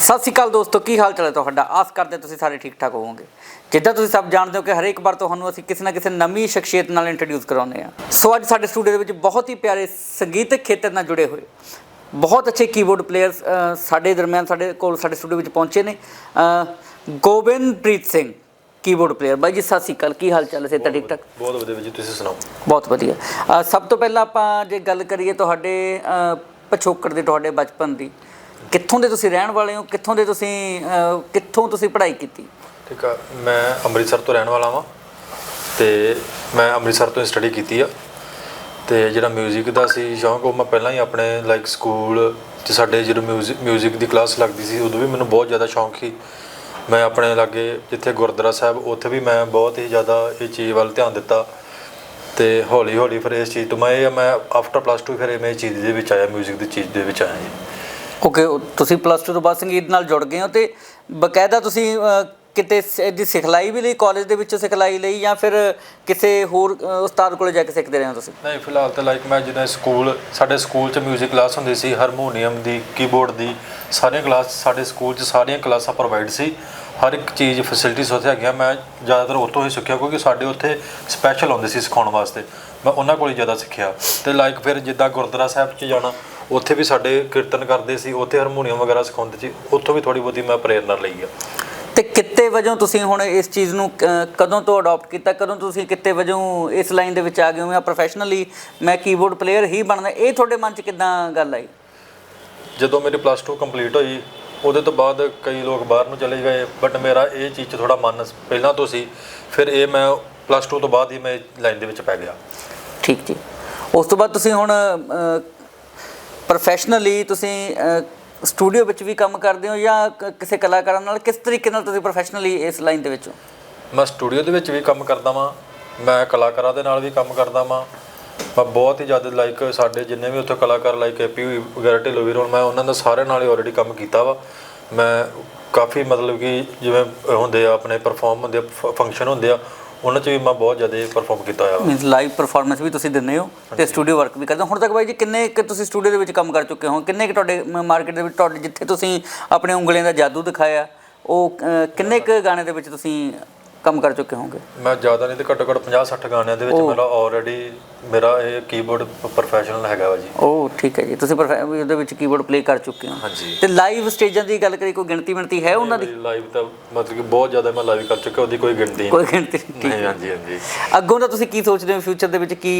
ਸਤਿ ਸ਼੍ਰੀ ਅਕਾਲ ਦੋਸਤੋ ਕੀ ਹਾਲ ਚਾਲ ਹੈ ਤੁਹਾਡਾ? ਆਸ ਕਰਦੇ ਤੁਸੀਂ ਸਾਰੇ ਠੀਕ ਠਾਕ ਹੋਵੋਗੇ। ਜਿੱਦਾਂ ਤੁਸੀਂ ਸਭ ਜਾਣਦੇ ਹੋ ਕਿ ਹਰੇਕ ਵਾਰ ਤੁਹਾਨੂੰ ਅਸੀਂ ਕਿਸੇ ਨਾ ਕਿਸੇ ਨਵੀਂ ਸ਼ਖਸੀਅਤ ਨਾਲ ਇੰਟਰੋਡਿਊਸ ਕਰਾਉਂਦੇ ਹਾਂ। ਸੋ ਅੱਜ ਸਾਡੇ ਸਟੂਡੀਓ ਦੇ ਵਿੱਚ ਬਹੁਤ ਹੀ ਪਿਆਰੇ ਸੰਗੀਤਕ ਖੇਤਰ ਨਾਲ ਜੁੜੇ ਹੋਏ। ਬਹੁਤ ਅੱਛੇ ਕੀਬੋਰਡ ਪਲੇਅਰਸ ਸਾਡੇ ਦਰਮਿਆਨ ਸਾਡੇ ਕੋਲ ਸਾਡੇ ਸਟੂਡੀਓ ਵਿੱਚ ਪਹੁੰਚੇ ਨੇ। ਗੋਬਿੰਦਪ੍ਰੀਤ ਸਿੰਘ ਕੀਬੋਰਡ ਪਲੇਅਰ ਬਾਈ ਜੀ ਸਤਿ ਸ਼੍ਰੀ ਅਕਾਲ। ਕੀ ਹਾਲ ਚਾਲ ਹੈ? ਸੇ ਠੀਕ ਠਾਕ ਬਹੁਤ ਵਧੀਆ ਜੀ ਤੁਸੀਂ ਸੁਣਾਓ? ਬਹੁਤ ਵਧੀਆ। ਸਭ ਤੋਂ ਪਹਿਲਾਂ ਆਪਾਂ ਜੇ ਗੱਲ ਕਰੀਏ ਤੁਹਾਡੇ ਪਿਛੋਕੜ ਦੀ ਤੁਹਾਡੇ ਬਚਪਨ ਦੀ ਕਿੱਥੋਂ ਦੇ ਤੁਸੀਂ ਰਹਿਣ ਵਾਲੇ ਹੋ ਕਿੱਥੋਂ ਦੇ ਤੁਸੀਂ ਅ, ਕਿੱਥੋਂ ਤੁਸੀਂ ਪੜ੍ਹਾਈ ਕੀਤੀ ਠੀਕ ਆ ਮੈਂ ਅੰਮ੍ਰਿਤਸਰ ਤੋਂ ਰਹਿਣ ਵਾਲਾ ਵਾਂ ਤੇ ਮੈਂ ਅੰਮ੍ਰਿਤਸਰ ਤੋਂ ਸਟੱਡੀ ਕੀਤੀ ਆ ਤੇ ਜਿਹੜਾ 뮤직 ਦਾ ਸੀ ਸ਼ੌਂਕ ਉਹ ਮੈਂ ਪਹਿਲਾਂ ਹੀ ਆਪਣੇ ਲਾਈਕ ਸਕੂਲ 'ਚ ਸਾਡੇ ਜਦੋਂ 뮤직 뮤직 ਦੀ ਕਲਾਸ ਲੱਗਦੀ ਸੀ ਉਦੋਂ ਵੀ ਮੈਨੂੰ ਬਹੁਤ ਜ਼ਿਆਦਾ ਸ਼ੌਂਕ ਸੀ ਮੈਂ ਆਪਣੇ ਲਾਗੇ ਜਿੱਥੇ ਗੁਰਦੁਆਰਾ ਸਾਹਿਬ ਉੱਥੇ ਵੀ ਮੈਂ ਬਹੁਤ ਹੀ ਜ਼ਿਆਦਾ ਇਹ ਚੀਜ਼ ਵੱਲ ਧਿਆਨ ਦਿੱਤਾ ਤੇ ਹੌਲੀ ਹੌਲੀ ਫਿਰ ਇਸ ਚੀਜ਼ ਤੋਂ ਮੈਂ ਇਹ ਮੈਂ ਆਫਟਰ ਪਲੱਸ 2 ਫਿਰ ਇਹ ਮੈਂ ਇਸ ਚੀਜ਼ ਦੇ ਵਿੱਚ ਆਇਆ 뮤직 ਦੀ ਚੀਜ਼ ਦੇ ਵਿੱਚ ਆਇਆ ਜੀ ਓਕੇ ਤੁਸੀਂ ਪਲੱਸ 2 ਤੋਂ ਬਾਅਦ ਸੰਗੀਤ ਨਾਲ ਜੁੜ ਗਏ ਹੋ ਤੇ ਬਕਾਇਦਾ ਤੁਸੀਂ ਕਿਤੇ ਸ- ਇਹਦੀ ਸਿਖਲਾਈ ਵੀ ਲਈ ਕਾਲਜ ਦੇ ਵਿੱਚੋਂ ਸਿਖਲਾਈ ਲਈ ਜਾਂ ਫਿਰ ਕਿਸੇ ਹੋਰ ਉਸਤਾਦ ਕੋਲ ਜਾ ਕੇ ਸਿੱਖਦੇ ਰਹੇ ਹੋ ਤੁਸੀਂ? ਨਹੀਂ, ਫਿਲਹਾਲ ਤਾਂ ਲਾਈਕ ਮੈਂ ਜਿੱਦਾਂ ਸਕੂਲ, ਸਾਡੇ ਸਕੂਲ 'ਚ 뮤직 ਕਲਾਸ ਹੁੰਦੀ ਸੀ ਹਾਰਮੋਨੀਅਮ ਦੀ ਕੀਬੋਰਡ ਦੀ, ਸਾਰੀਆਂ ਕਲਾਸ ਸਾਡੇ ਸਕੂਲ 'ਚ ਸਾਰੀਆਂ ਕਲਾਸਾਂ ਪ੍ਰੋਵਾਈਡ ਸੀ। ਹਰ ਇੱਕ ਚੀਜ਼ ਫੈਸਿਲਿਟੀਜ਼ ਉੱਥੇ ਹੈਗੀਆਂ, ਮੈਂ ਜ਼ਿਆਦਾਤਰ ਉੱਥੋਂ ਹੀ ਸਿੱਖਿਆ ਕਿਉਂਕਿ ਸਾਡੇ ਉੱਥੇ ਸਪੈਸ਼ਲ ਆਉਂਦੇ ਸੀ ਸਿਖਾਉਣ ਵਾਸਤੇ। ਮੈਂ ਉਹਨਾਂ ਕੋਲ ਹੀ ਜ਼ਿਆਦਾ ਸਿੱਖਿਆ। ਤੇ ਲਾਈਕ ਫਿਰ ਜਿੱਦਾਂ ਗੁਰਦੁਆਰਾ ਸਾਹਿਬ 'ਚ ਜਾਣਾ ਉੱਥੇ ਵੀ ਸਾਡੇ ਕੀਰਤਨ ਕਰਦੇ ਸੀ ਉੱਥੇ ਹਾਰਮੋਨੀਅਮ ਵਗੈਰਾ ਸਿਖਾਉਂਦੇ ਸੀ ਉੱਥੋਂ ਵੀ ਥੋੜੀ ਬਹੁਤੀ ਮੈਂ ਪ੍ਰੇਰਨਾ ਲਈ ਆ। ਤੇ ਕਿੱਤੇ ਵਜੋਂ ਤੁਸੀਂ ਹੁਣ ਇਸ ਚੀਜ਼ ਨੂੰ ਕਦੋਂ ਤੋਂ ਅਡਾਪਟ ਕੀਤਾ? ਕਦੋਂ ਤੁਸੀਂ ਕਿੱਤੇ ਵਜੋਂ ਇਸ ਲਾਈਨ ਦੇ ਵਿੱਚ ਆ ਗਏ ਹੋ? ਜਾਂ ਪ੍ਰੋਫੈਸ਼ਨਲੀ ਮੈਂ ਕੀਬੋਰਡ ਪਲੇਅਰ ਹੀ ਬਣਨਾ ਇਹ ਤੁਹਾਡੇ ਮਨ 'ਚ ਕਿਦਾਂ ਗੱਲ ਆਈ? ਜਦੋਂ ਮੇਰੀ ਪਲੱਸ 2 ਕੰਪਲੀਟ ਹੋਈ ਉਹਦੇ ਤੋਂ ਬਾਅਦ ਕਈ ਲੋਕ ਬਾਹਰ ਨੂੰ ਚਲੇ ਗਏ ਬਟ ਮੇਰਾ ਇਹ ਚੀਜ਼ 'ਚ ਥੋੜਾ ਮਨ ਪਹਿਲਾਂ ਤੋਂ ਸੀ ਫਿਰ ਇਹ ਮੈਂ ਪਲੱਸ 2 ਤੋਂ ਬਾਅਦ ਹੀ ਮੈਂ ਲਾਈਨ ਦੇ ਵਿੱਚ ਪੈ ਗਿਆ। ਠੀਕ ਜੀ। ਉਸ ਤੋਂ ਬਾਅਦ ਤੁਸੀਂ ਹੁਣ ਪ੍ਰੋਫੈਸ਼ਨਲੀ ਤੁਸੀਂ ਸਟੂਡੀਓ ਵਿੱਚ ਵੀ ਕੰਮ ਕਰਦੇ ਹੋ ਜਾਂ ਕਿਸੇ ਕਲਾਕਾਰਾਂ ਨਾਲ? ਕਿਸ ਤਰੀਕੇ ਨਾਲ ਤੁਸੀਂ ਪ੍ਰੋਫੈਸ਼ਨਲੀ ਇਸ ਲਾਈਨ ਦੇ ਵਿੱਚ ਹੋ? ਮੈਂ ਸਟੂਡੀਓ ਦੇ ਵਿੱਚ ਵੀ ਕੰਮ ਕਰਦਾ ਵਾਂ। ਮੈਂ ਕਲਾਕਾਰਾਂ ਦੇ ਨਾਲ ਵੀ ਕੰਮ ਕਰਦਾ ਵਾਂ। ਮੈਂ ਬਹੁਤ ਹੀ ਜ਼ਿਆਦਾ ਲਾਈਕ ਸਾਡੇ ਜਿੰਨੇ ਵੀ ਉੱਥੇ ਕਲਾਕਾਰ ਲਾਈਕ ਏਪੀ ਵਗੈਰਾ, ਢਿੱਲੋਂ ਵੀਰ ਹੁਣ, ਮੈਂ ਉਹਨਾਂ ਦਾ ਸਾਰਿਆਂ ਨਾਲ ਹੀ ਆਲਰੇਡੀ ਕੰਮ ਕੀਤਾ ਵਾ। ਮੈਂ ਕਾਫੀ ਮਤਲਬ ਕਿ ਜਿਵੇਂ ਹੁੰਦੇ ਆ, ਆਪਣੇ ਪਰਫਾਰਮ ਹੁੰਦੇ ਆ ਫੰਕਸ਼ਨ ਹੁੰਦੇ ਆ ਉਹਨਾਂ 'ਚ ਵੀ ਮੈਂ ਬਹੁਤ ਜ਼ਿਆਦਾ ਪਰਫਾਰਮ ਕੀਤਾ ਹੋਇਆ ਵਾ। ਮੀਨਸ ਲਾਈਵ ਪਰਫਾਰਮੈਂਸ ਵੀ ਤੁਸੀਂ ਦਿੰਦੇ ਹੋ ਤੇ ਸਟੂਡੀਓ ਵਰਕ ਵੀ ਕਰਦੇ ਹੋ। ਹੁਣ ਤੱਕ ਬਾਈ ਜੀ ਕਿੰਨੇ ਕੁ ਤੁਸੀਂ ਸਟੂਡੀਓ ਦੇ ਵਿੱਚ ਕੰਮ ਕਰ ਚੁੱਕੇ ਹੋ? ਕਿੰਨੇ ਕੁ ਤੁਹਾਡੇ ਮਾਰਕੀਟ ਦੇ ਵਿੱਚ ਤੁਹਾਡੇ ਜਿੱਥੇ ਤੁਸੀਂ ਆਪਣੇ ਉਂਗਲੀਆਂ ਦਾ ਜਾਦੂ ਦਿਖਾਇਆ? ਉਹ ਕਿੰਨੇ ਕੁ ਗਾਣੇ ਦੇ ਵਿੱਚ ਤੁਸੀਂ ਕੰਮ ਕਰ ਚੁੱਕੇ ਹੋਵੋਗੇ ਮੈਂ ਜ਼ਿਆਦਾ ਨਹੀਂ ਤੇ ਘੱਟੋ ਘੱਟ 50 60 ਗਾਣਿਆਂ ਦੇ ਵਿੱਚ ਮੇਰਾ ਆਲਰੇਡੀ ਮੇਰਾ ਇਹ ਕੀਬੋਰਡ ਪ੍ਰੋਫੈਸ਼ਨਲ ਹੈਗਾ ਵਾ ਜੀ। ਉਹ ਠੀਕ ਹੈ ਜੀ। ਤੁਸੀਂ ਉਹਦੇ ਵਿੱਚ ਕੀਬੋਰਡ ਪਲੇ ਕਰ ਚੁੱਕੇ ਹੋ। ਹਾਂਜੀ। ਤੇ ਲਾਈਵ ਸਟੇਜਾਂ ਦੀ ਗੱਲ ਕਰੀ ਕੋਈ ਗਿਣਤੀ ਮਿਣਤੀ ਹੈ ਉਹਨਾਂ ਦੀ? ਲਾਈਵ ਤਾਂ ਮਤਲਬ ਕਿ ਬਹੁਤ ਜ਼ਿਆਦਾ ਮੈਂ ਲਾਈਵ ਕਰ ਚੁੱਕਾ ਉਹਦੀ ਕੋਈ ਗਿਣਤੀ ਨਹੀਂ। ਕੋਈ ਗਿਣਤੀ ਨਹੀਂ ਠੀਕ ਹਾਂਜੀ ਹਾਂਜੀ। ਅੱਗੋਂ ਦਾ ਤੁਸੀਂ ਕੀ ਸੋਚਦੇ ਹੋ ਫਿਊਚਰ ਦੇ ਵਿੱਚ ਕੀ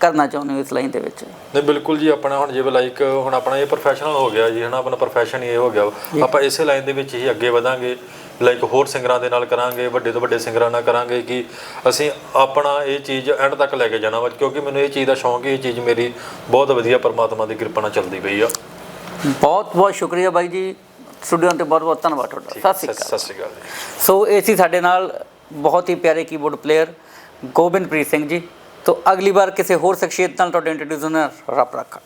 ਕਰਨਾ ਚਾਹੁੰਦੇ ਹੋ ਇਸ ਲਾਈਨ ਦੇ ਵਿੱਚ? ਨਹੀਂ ਬਿਲਕੁਲ ਜੀ ਆਪਣਾ ਹੁਣ ਜਿਵੇਂ ਲਾਈਕ ਹੁਣ ਆਪਣਾ ਇਹ ਪ੍ਰੋਫੈਸ਼ਨਲ ਹੋ ਗਿਆ ਜੀ ਹਨਾ ਆਪਣਾ ਪ੍ਰੋਫੈਸ਼ਨ ਹੀ ਇਹ ਹੋ ਗਿਆ। ਆਪਾਂ ਇਸੇ ਲਾਈਨ ਦੇ ਵਿੱਚ ਹੀ ਅੱਗੇ ਵਧਾਂਗੇ। ਲਾਈਕ ਹੋਰ ਸਿੰਗਰਾਂ ਦੇ ਨਾਲ ਕਰਾਂਗੇ ਵੱਡੇ ਤੋਂ ਵੱਡੇ ਸਿੰਗਰਾਂ ਨਾਲ ਕਰਾਂਗੇ ਕਿ ਅਸੀਂ ਆਪਣਾ ਇਹ ਚੀਜ਼ ਐਂਡ ਤੱਕ ਲੈ ਕੇ ਜਾਣਾ ਵਾ ਕਿਉਂਕਿ ਮੈਨੂੰ ਇਹ ਚੀਜ਼ ਦਾ ਸ਼ੌਂਕ ਹੈ ਇਹ ਚੀਜ਼ ਮੇਰੀ ਬਹੁਤ ਵਧੀਆ ਪਰਮਾਤਮਾ ਦੀ ਕਿਰਪਾ ਨਾਲ ਚੱਲਦੀ ਪਈ ਆ। ਬਹੁਤ ਬਹੁਤ ਸ਼ੁਕਰੀਆ ਬਾਈ ਜੀ ਸਟੂਡੀਓ ਤੇ ਬਹੁਤ ਬਹੁਤ ਧੰਨਵਾਦ ਤੁਹਾਡਾ। ਸਤਿ ਸ਼੍ਰੀ ਅਕਾਲ। ਸਤਿ ਸ਼੍ਰੀ ਅਕਾਲ ਸੋ ਇਹ ਸੀ ਸਾਡੇ ਨਾਲ ਬਹੁਤ ਹੀ ਪਿਆਰੇ ਕੀਬੋਰਡ ਪਲੇਅਰ ਗੋਬਿੰਦਪ੍ਰੀਤ ਸਿੰਘ ਜੀ। ਤੋਂ ਅਗਲੀ ਵਾਰ ਕਿਸੇ ਹੋਰ ਸ਼ਖਸੀਅਤ ਨਾਲ ਤੁਹਾਡੇ ਇੰਟਰੋਡਿਊਸ ਹੋਣਾ ਰੱਬ ਰੱਖਾ।